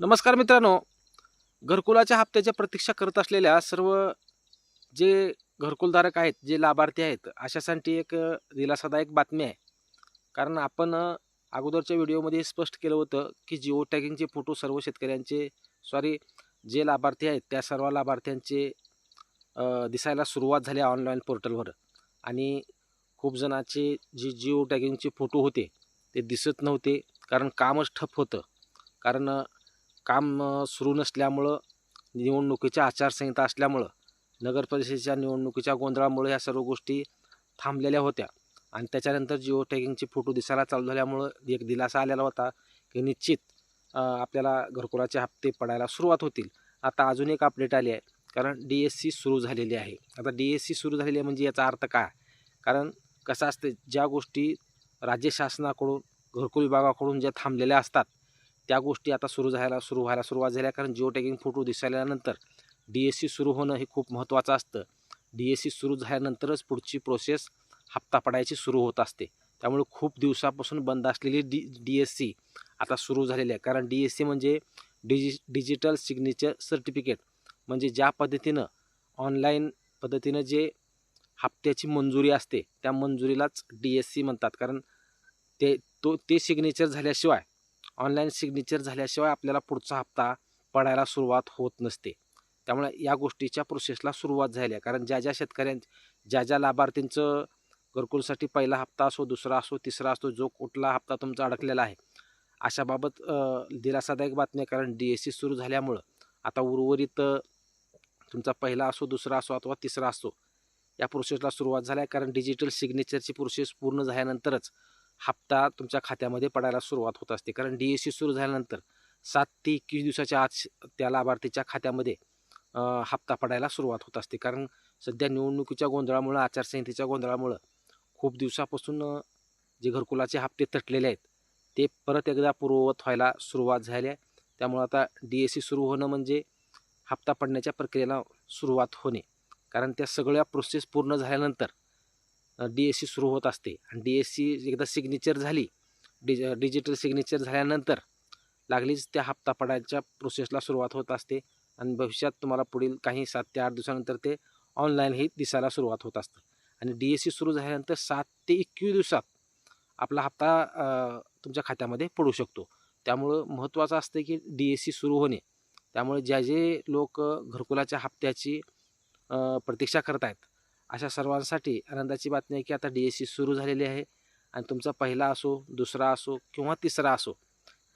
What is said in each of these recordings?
नमस्कार मित्रांनो. घरकुलाच्या हप्त्याच्या प्रतीक्षा करत असलेल्या सर्व जे घरकुलधारक आहेत जे लाभार्थी आहेत अशासाठी एक दिलासादायक बातमी आहे. कारण आपण अगोदरच्या व्हिडिओमध्ये स्पष्ट केलं होतं की जिओ टॅगिंगचे फोटो सर्व शेतकऱ्यांचे सॉरी जे लाभार्थी आहेत त्या सर्व लाभार्थ्यांचे दिसायला सुरुवात झाली ऑनलाईन पोर्टलवर आणि खूप जणांचे जे जिओ टॅगिंगचे फोटो होते ते दिसत नव्हते. कारण कामच ठप होतं. कारण काम सुरू नसल्यामुळं निवडणुकीच्या आचारसंहिता असल्यामुळं नगर परिषदेच्या निवडणुकीच्या गोंधळामुळे ह्या सर्व गोष्टी थांबलेल्या होत्या. आणि त्याच्यानंतर जिओ टॅगिंगचे फोटो दिसायला चालू झाल्यामुळं एक दिलासा आलेला होता की निश्चित आपल्याला घरकुलाचे हप्ते पडायला सुरुवात होतील. आता अजून एक अपडेट आली आहे. कारण डी एस सी सुरू झालेली आहे. आता डी एस सी सुरू झालेली आहे म्हणजे याचा अर्थ काय? कारण कसं असते ज्या गोष्टी राज्य शासनाकडून घरकुल विभागाकडून ज्या थांबलेल्या असतात त्या गोष्टी आता सुरू झायला सुरू व्हायला सुरुवात झाल्या. कारण जिओ टॅगिंग फोटो दिसल्यानंतर डी एस सी सुरू होणं हे खूप महत्त्वाचं असतं. डी एस सी सुरू झाल्यानंतरच पुढची प्रोसेस हप्ता पडायची सुरू होत असते. त्यामुळे खूप दिवसापासून बंद असलेली डी डी एस सी आता सुरू झालेली आहे. कारण डी एस सी म्हणजे डिजि डिजिटल सिग्नेचर सर्टिफिकेट म्हणजे ज्या पद्धतीनं ऑनलाईन पद्धतीनं जे हप्त्याची मंजुरी असते त्या मंजुरीलाच डी एस सी म्हणतात. कारण ते तो ते सिग्नेचर झाल्याशिवाय ऑनलाईन सिग्नेचर झाल्याशिवाय आपल्याला पुढचा हप्ता पडायला सुरुवात होत नसते. त्यामुळे या गोष्टीच्या प्रोसेसला सुरुवात झाली आहे. कारण ज्या ज्या शेतकऱ्यां ज्या ज्या लाभार्थींचं घरकुलसाठी पहिला हप्ता असो दुसरा असो तिसरा असो जो कुठला हप्ता तुमचा अडकलेला आहे अशाबाबत दिलासादायक बातमी आहे. कारण डी एस सी सुरू झाल्यामुळं आता उर्वरित तुमचा पहिला असो दुसरा असो अथवा तिसरा असो या प्रोसेसला सुरुवात झाली आहे. कारण डिजिटल सिग्नेचरची प्रोसेस पूर्ण झाल्यानंतरच हप्ता तुमच्या खात्यामध्ये पडायला सुरुवात होत असते. कारण डी एस सी सुरू झाल्यानंतर सात ते एकवीस दिवसाच्या आज त्या लाभार्थीच्या खात्यामध्ये हप्ता पडायला सुरुवात होत असते. कारण सध्या निवडणुकीच्या गोंधळामुळं आचारसंहितेच्या गोंधळामुळं खूप दिवसापासून जे घरकुलाचे हप्ते तटलेले आहेत ते परत एकदा पूर्ववत व्हायला सुरुवात झाली आहे. त्यामुळं आता डी एस सी सुरू होणं म्हणजे हप्ता पडण्याच्या प्रक्रियेला सुरुवात होणे. कारण त्या सगळ्या प्रोसेस पूर्ण झाल्यानंतर डी एस सी सुरू होत असते. आणि डी एस सी एकदा सिग्नेचर झाली डिज डिजिटल सिग्नेचर झाल्यानंतर लागलीच त्या हप्ता पडायच्या प्रोसेसला सुरुवात होत असते. आणि भविष्यात तुम्हाला पुढील काही सात ते आठ दिवसानंतर ते ऑनलाईनही दिसायला सुरुवात होत असतं. आणि डी एस सी सुरू झाल्यानंतर सात ते एकवीस दिवसात आपला हप्ता तुमच्या खात्यामध्ये पडू शकतो. त्यामुळं महत्त्वाचं असतं की डी एस सी सुरू होणे. त्यामुळे ज्या जे लोक घरकुलाच्या हप्त्याची प्रतीक्षा करत आहेत अशा सर्वांसाठी आनंदाची बातमी आहे की आता डी एस सी सुरू झालेली आहे आणि तुमचा पहिला असो दुसरा असो किंवा तिसरा असो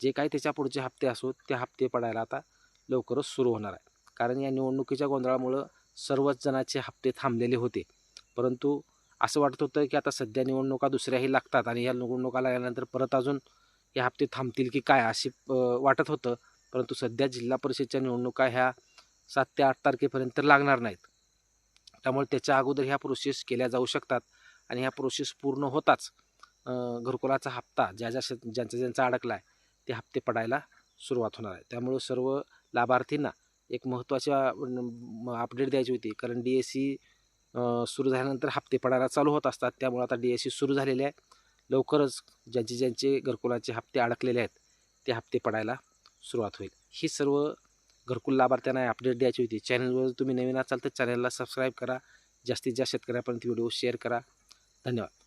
जे काही त्याच्या पुढचे हप्ते असो ते हप्ते पडायला आता लवकरच सुरू होणार आहे. कारण या निवडणुकीच्या गोंधळामुळं सर्वच जणांचे हप्ते थांबलेले होते. परंतु असं वाटत होतं की आता सध्या निवडणुका दुसऱ्याही लागतात आणि या निवडणुका लागल्यानंतर परत अजून हे हप्ते थांबतील की काय अशी वाटत होतं. परंतु सध्या जिल्हा परिषदच्या निवडणुका ह्या सात ते आठ तारखेपर्यंत लागणार नाहीत. त्यामुळे त्याच्या अगोदर ह्या प्रोसेस केल्या जाऊ शकतात आणि ह्या प्रोसेस पूर्ण होताच. घरकुलाचा हप्ता ज्या ज्या श ज्यांचा ज्यांचा अडकला आहे ते हप्ते पडायला सुरुवात होणार आहे. त्यामुळं सर्व लाभार्थींना एक महत्त्वाच्या अपडेट द्यायची होती. कारण डी एस सी सुरू झाल्यानंतर हप्ते पडायला चालू होत असतात. त्यामुळे आता डी एस सी सुरू झालेले आहे लवकरच ज्यांचे ज्यांचे घरकुलाचे हप्ते अडकलेले आहेत ते हप्ते पडायला सुरुवात होईल. ही सर्व घरकुल लाभार्थ्यांना अपडेट द्यायची होती. चॅनलवर तुम्ही नवीन असाल तर चॅनलला सबस्क्राईब करा. जास्तीत जास्त शेतकऱ्यापर्यंत व्हिडिओ शेअर करा. धन्यवाद.